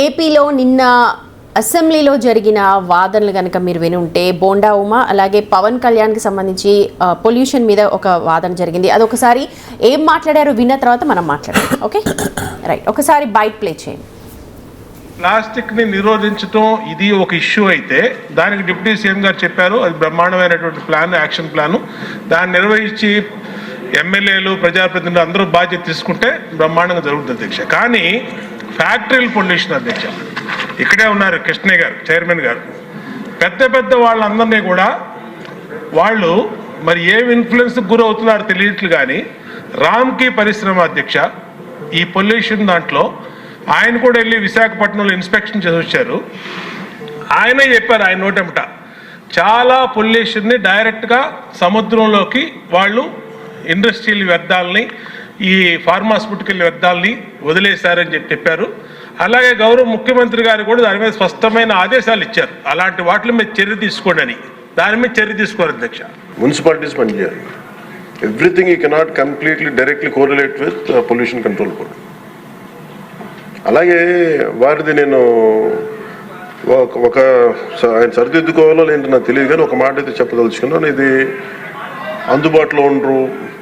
ఏపీలో నిన్న అసెంబ్లీలో జరిగిన వాదనలు కనుక మీరు విని ఉంటే బోండా ఉమా అలాగే పవన్ కళ్యాణ్కి సంబంధించి పొల్యూషన్ మీద ఒక వాదన జరిగింది. అది ఒకసారి ఏం మాట్లాడారో విన్న తర్వాత మనం మాట్లాడాం ఓకే? రైట్. ఒకసారి బైట్ ప్లే చేయండి. ప్లాస్టిక్ని నిరోధించడం ఇది ఒక ఇష్యూ అయితే దానికి డిప్యూటీ సీఎం గారు చెప్పారు అది బ్రహ్మాండమైనటువంటి ప్లాన్ యాక్షన్ ప్లాన్. దాన్ని నిర్వహించి ఎమ్మెల్యేలు ప్రజాప్రతినిధులు అందరూ బాధ్యత తీసుకుంటే బ్రహ్మాండంగా జరుగుతుంది అధ్యక్ష. కానీ ఫ్యాక్టరీల పొల్యూషన్ అధ్యక్ష. ఇక్కడే ఉన్నారు కృష్ణయ్య గారు చైర్మన్ గారు. పెద్ద పెద్ద వాళ్ళందరినీ కూడా వాళ్ళు మరి ఏం ఇన్ఫ్లుయెన్స్ గురవుతున్నారో తెలియట్లు కానీ రామ్కి పరిశ్రమ అధ్యక్ష ఈ పొల్యూషన్ దాంట్లో ఆయన కూడా వెళ్ళి విశాఖపట్నంలో ఇన్స్పెక్షన్ చేసి వచ్చారు ఆయనే చెప్పారు ఆయన నోటెంట చాలా పొల్యూషన్ని డైరెక్ట్గా సముద్రంలోకి వాళ్ళు ఇండస్ట్రియల్ వ్యర్థాలని ఈ ఫార్మాస్యూటికల్ వ్యర్థాలని వదిలేశారని చెప్పి చెప్పారు. అలాగే గౌరవ ముఖ్యమంత్రి గారు కూడా దాని మీద స్పష్టమైన ఆదేశాలు ఇచ్చారు. అలాంటి వాటి మీద చర్య తీసుకోండి అని. దాని మీద చర్య తీసుకోరు అధ్యక్ష. మున్సిపాలిటీస్ పనిచేయాలి everything you cannot completely directly correlate with uh, pollution control board అలాగే వారిది నేను ఒక- ఒక ఆయన సరిదిద్దుకోవాలో లేదంటే నాకు తెలియదు కానీ ఒక మాట అయితే చెప్పదలుచుకున్నాను. ఇది అందుబాటులో ఉండరు.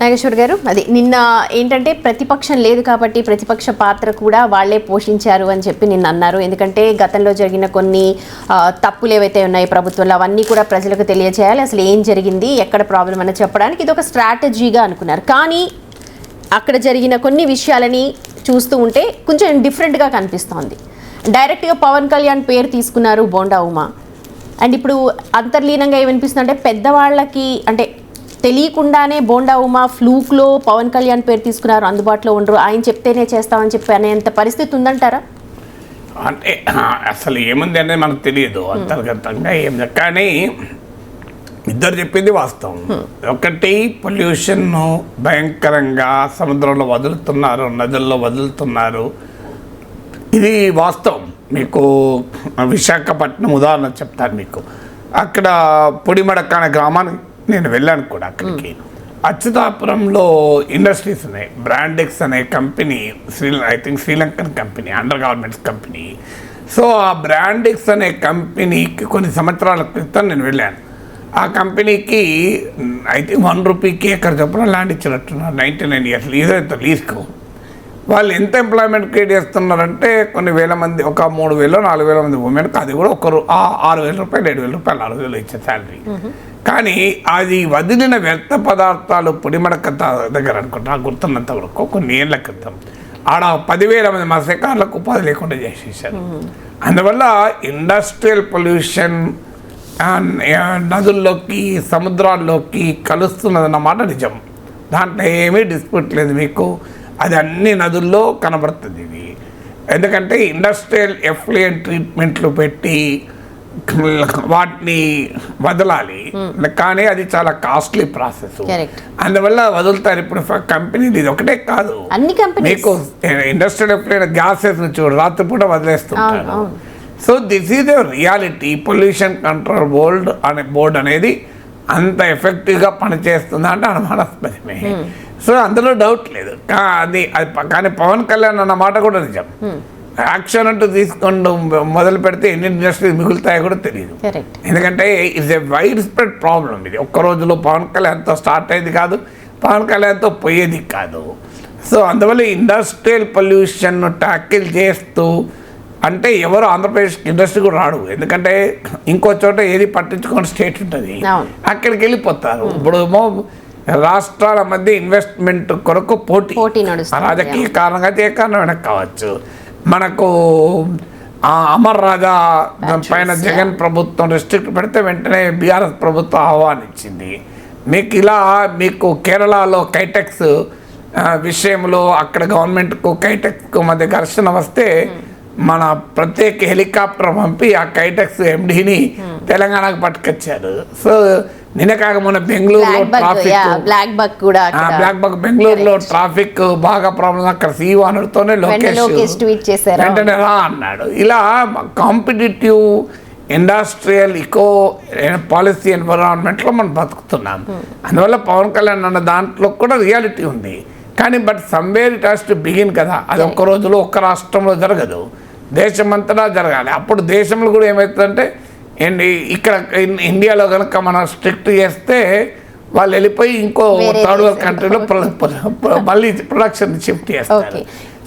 నాగేశ్వర్ గారు అది నిన్న ఏంటంటే ప్రతిపక్షం లేదు కాబట్టి ప్రతిపక్ష పాత్ర కూడా వాళ్ళే పోషించారు అని చెప్పి నిన్న అన్నారు. ఎందుకంటే గతంలో జరిగిన కొన్ని తప్పులు ఏవైతే ఉన్నాయి ప్రభుత్వంలో అవన్నీ కూడా ప్రజలకు తెలియజేయాలి అసలు ఏం జరిగింది ఎక్కడ ప్రాబ్లం అని చెప్పడానికి ఇది ఒక స్ట్రాటజీగా అనుకున్నారు. కానీ అక్కడ జరిగిన కొన్ని విషయాలని చూస్తూ ఉంటే కొంచెం డిఫరెంట్గా కనిపిస్తోంది. డైరెక్ట్గా పవన్ కళ్యాణ్ పేరు తీసుకున్నారు బోండా ఉమా. అండ్ ఇప్పుడు అంతర్లీనంగా ఏమనిపిస్తుందంటే పెద్దవాళ్ళకి అంటే తెలియకుండానే బోండా ఉమా ఫ్లూక్లో పవన్ కళ్యాణ్ పేరు తీసుకున్నారు అందుబాటులో ఉండరు. ఆయన చెప్తేనే చేస్తామని చెప్పి అనేంత పరిస్థితి ఉందంటారా? అంటే అసలు ఏముంది అనేది మనకు తెలియదు. అంతర్గతంగా ఏం. కానీ ఇద్దరు చెప్పింది వాస్తవం. ఒకటి పొల్యూషన్ భయంకరంగా సముద్రంలో వదులుతున్నారు నదుల్లో వదులుతున్నారు. ఇది వాస్తవం. మీకు విశాఖపట్నం ఉదాహరణ చెప్తాను మీకు. అక్కడ పొడిమడక్క అనే గ్రామానికి నేను వెళ్ళాను కూడా అక్కడికి. అచ్యుతాపురంలో ఇండస్ట్రీస్ ఉన్నాయి. బ్రాండెక్స్ అనే company Sri I think Sri Lankan company under governments company. So ఆ బ్రాండెక్స్ అనే కంపెనీకి కొన్ని సంవత్సరాల క్రితం నేను వెళ్ళాను. ఆ కంపెనీకి ఐ థింక్ వన్ రూపీకి ఎక్కడ చొప్పున ల్యాండ్ ఇచ్చినట్టున్నారు నైంటీ నైన్ ఇయర్స్ లీజ్ అయితే లీజ్కు. వాళ్ళు ఎంత ఎంప్లాయ్మెంట్ క్రియేట్ చేస్తున్నారంటే కొన్ని వేల మంది ఒక మూడు వేలు నాలుగు వేల మంది ఉమెన్కి అది కూడా ఒకరు ఆ- ఆరు వేల రూపాయలు ఏడు వేల రూపాయలు నాలుగు వేలు ఇచ్చే శాలరీ. కానీ అది వదిలిన వ్యర్థ పదార్థాలు పొడిమడక దగ్గర అనుకుంటా. నాకు గుర్తున్నంత వరకు కొన్ని ఏళ్ళ క్రితం. ఆడ పదివేల మంది మత్స్యకారులకు ఉపాధి లేకుండా చేసేసారు అందువల్ల ఇండస్ట్రియల్ పొల్యూషన్ నదుల్లోకి సముద్రాల్లోకి కలుస్తున్నదన్నమాట నిజం. దాంట్లో ఏమీ డిస్ప్యూట్ లేదు మీకు. అది అన్ని నదుల్లో కనబడుతుంది ఇది. ఎందుకంటే ఇండస్ట్రియల్ ఎఫ్లియన్ ట్రీట్మెంట్లు పెట్టి వాటిని వదలాలి. కానీ అది చాలా కాస్ట్లీ ప్రాసెస్. అందువల్ల వదులుతారు ఇప్పుడు కంపెనీ ఇది ఒకటే కాదు. మీకు ఇండస్ట్రియల్ ఎఫ్లైన్ గ్యాసెస్ చూడు రాత్రిపూట వదిలేస్తుంటారు. So this is reality pollution control board అనే బోర్డు అనేది అంత ఎఫెక్టివ్గా పనిచేస్తుందా అంటే అనుమానాస్పదమే. సో అందులో డౌట్ లేదు. అది కానీ పవన్ కళ్యాణ్ అన్న మాట కూడా నిజం. యాక్షన్ అంటూ తీసుకొని మొదలు పెడితే ఎన్ని ఇండస్ట్రీస్ మిగులుతాయో కూడా తెలియదు ఎందుకంటే it's a wide spread problem ఇది. ఒక్క రోజులో పవన్ కళ్యాణ్తో స్టార్ట్ అయ్యేది కాదు పవన్ కళ్యాణ్తో పోయేది కాదు. సో అందువల్ల ఇండస్ట్రియల్ పొల్యూషన్ ట్యాకిల్ చేస్తూ అంటే ఎవరు ఆంధ్రప్రదేశ్ ఇండస్ట్రీ కూడా రాడు. ఎందుకంటే ఇంకో చోట ఏది పట్టించుకొని స్టేట్ ఉంటుంది. అక్కడికి వెళ్ళిపోతారు. ఇప్పుడు ఏమో రాష్ట్రాల మధ్య ఇన్వెస్ట్మెంట్ కొరకు పోటీ. పోటీ నడుస్తుంది. ఆ రాజకీయ కారణంగా ఏ కారణమైనా కావచ్చు మనకు ఆ అమర్ రాజా పైన జగన్ ప్రభుత్వం రెస్ట్రిక్ట్ పెడితే వెంటనే బీఆర్ఎస్ ప్రభుత్వం ఆహ్వానించింది. మీకు ఇలా మీకు కేరళలో కైటెక్స్ విషయంలో అక్కడ గవర్నమెంట్కు కైటెక్స్కు మధ్య ఘర్షణ వస్తే మన ప్రత్యేక హెలికాప్టర్ పంపి ఆ కైటెక్స్ ఎండిని తెలంగాణకు పట్టుకొచ్చారు సో నిన్న కాక మన బెంగళూరులో ట్రాఫిక్ బ్లాక్ బగ్ కూడా బ్లాక్ బగ్ బెంగళూరులో ట్రాఫిక్ బాగా ప్రాబ్లం అక్కడ సీఈఓ అనడంతోనే లోకేష్ ట్వీట్ చేశారు? వెంటనే రా అన్నాడు. ఇలా కాంపిటేటివ్ ఇండస్ట్రియల్ ఇకో పాలసీ ఎన్విరాన్మెంట్లో మనం బతుకుతున్నాం. అందువల్ల పవన్ కళ్యాణ్ అన్న దాంట్లో కూడా రియాలిటీ ఉంది. కానీ but somewhere it has to begin కదా. అది ఒక్క రోజులో ఒక్క రాష్ట్రంలో జరగదు. దేశమంతటా జరగాలి. అప్పుడు దేశంలో కూడా ఏమవుతుందంటే ఇక్కడ ఇండియాలో కనుక మనం స్ట్రిక్ట్ చేస్తే వాళ్ళు వెళ్ళిపోయి ఇంకో థర్డ్ వరల్డ్. కంట్రీలో మళ్ళీ ప్రొడక్షన్ షిఫ్ట్ చేస్తారు.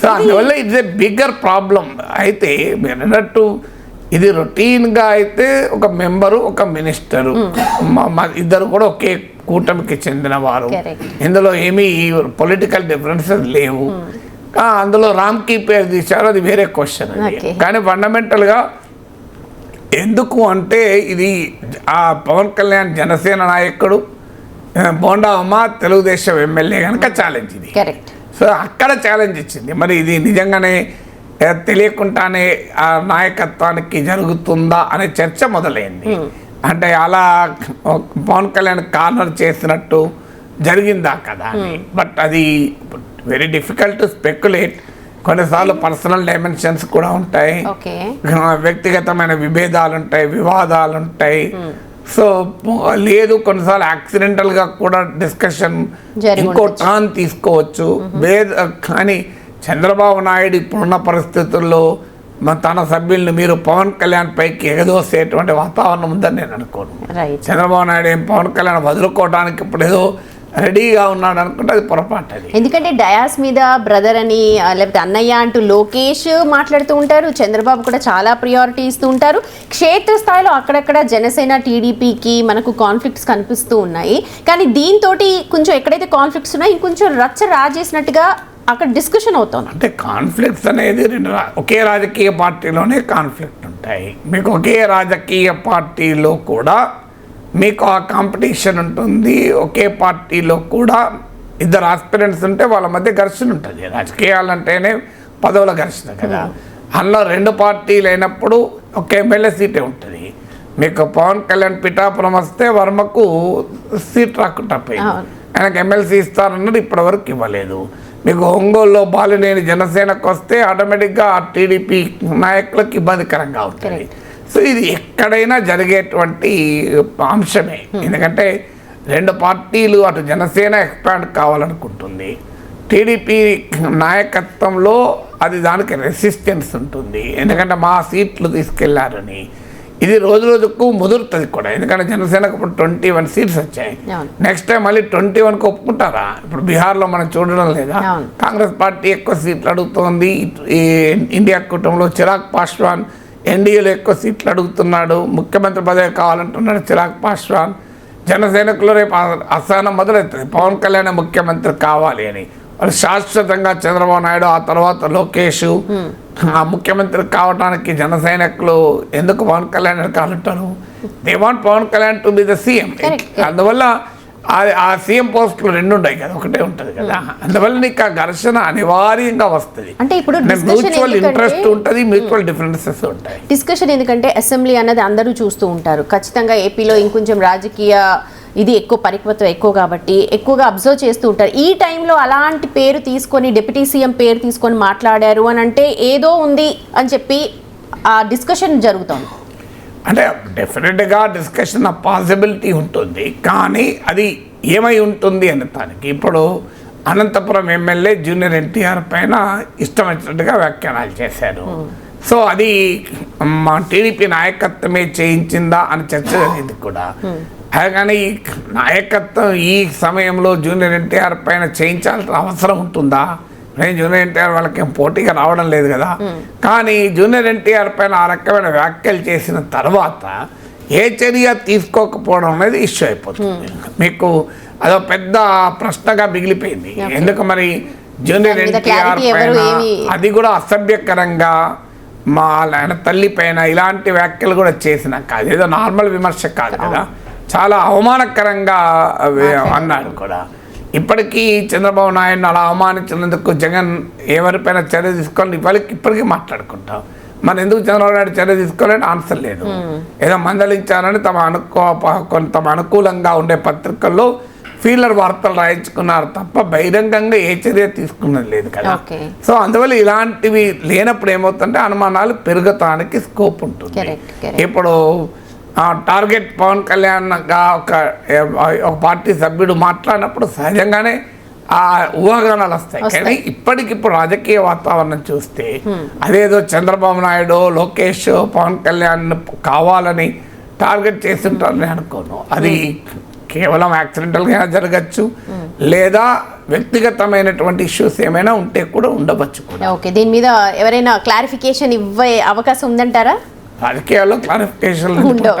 సో అందువల్ల ఇట్స్ ఏ బిగ్గర్ ప్రాబ్లం అయితే మీరు అన్నట్టు ఇది రొటీన్గా అయితే ఒక మెంబరు ఒక మినిస్టరు ఇద్దరు కూడా ఒకే కూటమికి చెందిన వారు. ఇందులో ఏమీ పొలిటికల్ డిఫరెన్సెస్ లేవు అందులో రామ్కి పేరు తీశారు అది వేరే క్వశ్చన్. కానీ ఫండమెంటల్గా ఎందుకు అంటే ఇది ఆ పవన్ కళ్యాణ్ జనసేన నాయకుడు ఆ, బోండా ఉమ్మ తెలుగుదేశం ఎమ్మెల్యే కనుక ఛాలెంజ్ ఇది. సో అక్కడ ఛాలెంజ్ ఇచ్చింది. మరి ఇది నిజంగానే తెలియకుండానే ఆ నాయకత్వానికి జరుగుతుందా అనే చర్చ మొదలైంది. అంటే అలా పవన్ కళ్యాణ్ కార్నర్ చేసినట్టు జరిగిందా కదా అని. బట్ అది వెరీ డిఫికల్ట్ స్పెక్యులేట్ కొన్నిసార్లు పర్సనల్ డైమెన్షన్స్ కూడా ఉంటాయి. వ్యక్తిగతమైన విభేదాలు ఉంటాయి వివాదాలు ఉంటాయి సో లేదు కొన్నిసార్లు యాక్సిడెంటల్గా కూడా డిస్కషన్ ఇంకో. టర్న్ తీసుకోవచ్చు. వేద కానీ చంద్రబాబు నాయుడు ఇప్పుడున్న పరిస్థితుల్లో తన సభ్యుల్ని మీరు పవన్ కళ్యాణ్ పైకి ఎగదోసేటువంటి వాతావరణం ఉందని నేను అనుకోను. చంద్రబాబు నాయుడు ఏం పవన్ కళ్యాణ్ వదులుకోవడానికి ఇప్పుడు ఏదో రెడీగా ఉన్నాడు అనుకుంటే అది పొరపాటు అది. ఎందుకంటే డయాస్ మీద బ్రదర్ అని లేకపోతే అన్నయ్య అంటూ లోకేష్ మాట్లాడుతూ ఉంటారు. చంద్రబాబు కూడా చాలా ప్రియారిటీ ఇస్తూ ఉంటారు. క్షేత్రస్థాయిలో అక్కడక్కడ జనసేన టీడీపీకి మనకు కాన్ఫ్లిక్ట్స్ కనిపిస్తూ ఉన్నాయి. కానీ దీంతో కొంచెం ఎక్కడైతే కాన్ఫ్లిక్ట్స్ ఉన్నాయో ఇంకొంచెం రచ్చ రాజేసినట్టుగా అక్కడ డిస్కషన్ అవుతోంది. అంటే కాన్ఫ్లిక్ట్స్ అనేది రెండు ఒకే రాజకీయ పార్టీలోనే కాన్ఫ్లిక్ట్ ఉంటాయి. మీకు ఒకే రాజకీయ పార్టీలో కూడా మీకు ఆ కాంపిటీషన్ ఉంటుంది ఒకే పార్టీలో కూడా ఇద్దరు ఆస్పిరెంట్స్ ఉంటే వాళ్ళ మధ్య ఘర్షణ ఉంటుంది. రాజకీయాలు అంటేనే పదవుల ఘర్షణ కదా. అందులో రెండు పార్టీలు అయినప్పుడు ఒక ఎమ్మెల్యే సీటే ఉంటుంది. మీకు పవన్ కళ్యాణ్ పిఠాపురం వస్తే వర్మకు సీట్ రాకుండా పోయింది. ఆయనకు ఎమ్మెల్సీ ఇస్తారన్నది ఇప్పటివరకు ఇవ్వలేదు. మీకు ఒంగోలులో బాలినేని జనసేనకు వస్తే ఆటోమేటిక్గా ఆ టీడీపీ నాయకులకు ఇబ్బందికరంగా ఉంటుంది. సో ఇది ఎక్కడైనా జరిగేటువంటి అంశమే. ఎందుకంటే రెండు పార్టీలు అటు జనసేన ఎక్స్పాండ్ కావాలనుకుంటుంది. టీడీపీ నాయకత్వంలో అది దానికి రెసిస్టెన్స్ ఉంటుంది. ఎందుకంటే మా సీట్లు తీసుకెళ్ళారని. ఇది రోజు రోజుకు ముదురుతుంది కూడా. ఎందుకంటే జనసేనకు ఇప్పుడు ట్వంటీ వన్ సీట్స్ వచ్చాయి. నెక్స్ట్ టైం మళ్ళీ ట్వంటీ వన్కి ఒప్పుకుంటారా? ఇప్పుడు బీహార్లో మనం చూడడం లేదా. కాంగ్రెస్ పార్టీ ఎక్కువ సీట్లు అడుగుతోంది. ఇండియా కూటమిలో చిరాగ్ పాస్వాన్ ఎన్డీఏలో ఎక్కువ సీట్లు అడుగుతున్నాడు ముఖ్యమంత్రి పదవి కావాలంటున్నాడు చిరాగ్ పాస్వాన్ జనసేనకులో రేపు అసహనం మొదలవుతుంది. పవన్ కళ్యాణ్ ముఖ్యమంత్రి కావాలి అని. వాళ్ళు శాశ్వతంగా చంద్రబాబు నాయుడు ఆ తర్వాత లోకేష్. ఆ ముఖ్యమంత్రి కావడానికి జన సైనికులు ఎందుకు పవన్ కళ్యాణ్ కావాలంటారు? They want Pawan Kalyan to be the CM. అందువల్ల ఆ- ఆ సీఎం పోస్టులు రెండు ఉంటాయి కదా ఒకటే ఉంటుంది కదా. అందువల్ల నీకు ఆ ఘర్షణ అనివార్యంగా వస్తుంది. అంటే ఇప్పుడు మ్యూచువల్ ఇంట్రెస్ట్ ఉంటుంది మ్యూచువల్ డిఫరెన్సెస్ ఉంటాయి. డిస్కషన్ ఎందుకంటే అసెంబ్లీ అన్నది అందరూ చూస్తూ ఉంటారు. ఖచ్చితంగా ఏపీలో ఇంకొంచెం రాజకీయ ఇది ఎక్కువ పరిపక్వత ఎక్కువ కాబట్టి ఎక్కువగా అబ్జర్వ్ చేస్తూ ఉంటారు. ఈ టైంలో అలాంటి పేరు తీసుకొని డిప్యూటీ సీఎం పేరు తీసుకొని మాట్లాడారు అని అంటే ఏదో ఉంది అని చెప్పి ఆ డిస్కషన్ జరుగుతోంది. అంటే డెఫినెట్గా డిస్కషన్ ఆ పాసిబిలిటీ ఉంటుంది. కానీ అది ఏమై ఉంటుంది అనే దానికి ఇప్పుడు అనంతపురం ఎమ్మెల్యే జూనియర్ ఎన్టీఆర్ పైన ఇష్టం వచ్చినట్టుగా వ్యాఖ్యానాలు చేశారు. సో అది మా టీడీపీ నాయకత్వమే చేయించిందా అని చర్చ జరిగింది కూడా. అదే కానీ ఈ నాయకత్వం ఈ సమయంలో జూనియర్ ఎన్టీఆర్ పైన చేయించాల్సిన అవసరం ఉంటుందా? నేను జూనియర్ ఎన్టీఆర్ వాళ్ళకి పోటీగా రావడం లేదు కదా. కానీ జూనియర్ ఎన్టీఆర్ పైన ఆ రకమైన వ్యాఖ్యలు చేసిన తర్వాత ఏ చర్య తీసుకోకపోవడం అనేది ఇష్యూ అయిపోతుంది. మీకు అదో పెద్ద ప్రశ్నగా మిగిలిపోయింది. ఎందుకు మరి జూనియర్ ఎన్టీఆర్ పైన అది కూడా అసభ్యకరంగా మా ఆయన తల్లి పైన ఇలాంటి వ్యాఖ్యలు కూడా చేసినాక అదేదో నార్మల్ విమర్శ కాదు కదా. చాలా అవమానకరంగా అవి అన్నాడు కూడా. ఇప్పటికీ చంద్రబాబు నాయుడు అలా అవమానించినందుకు జగన్ ఎవరిపైన చర్య తీసుకోవాలని ఇప్పటికి ఇప్పటికీ మాట్లాడుకుంటాం. మరి ఎందుకు చంద్రబాబు నాయుడు చర్య తీసుకోవాలని ఆన్సర్ లేదు. ఏదో మందలించారని తమ అనుకో కొంత తమ అనుకూలంగా ఉండే పత్రికల్లో ఫీలర్ వార్తలు రాయించుకున్నారు తప్ప బహిరంగంగా ఏ చర్య తీసుకున్నది లేదు కదా. సో అందువల్ల ఇలాంటివి లేనప్పుడు ఏమవుతుందంటే అనుమానాలు పెరగటానికి స్కోప్ ఉంటుంది. ఇప్పుడు టార్గెట్ పవన్ కళ్యాణ్గా ఒక ఒక పార్టీ సభ్యుడు మాట్లాడినప్పుడు సహజంగానే ఆ ఊహాగానాలు వస్తాయి. కానీ ఇప్పటికిప్పుడు రాజకీయ వాతావరణం చూస్తే అదేదో చంద్రబాబు నాయుడు లోకేష్ పవన్ కళ్యాణ్ కావాలని టార్గెట్ చేస్తుంటారని అనుకోను. అది కేవలం యాక్సిడెంటల్గా జరగచ్చు. లేదా వ్యక్తిగతమైనటువంటి ఇష్యూస్ ఏమైనా ఉంటే కూడా ఉండవచ్చు ఓకే దీని మీద ఎవరైనా క్లారిఫికేషన్ ఇవ్వే అవకాశం ఉందంటారా? రాజకీయాల్లో క్లారిఫికేషన్ ఉండవు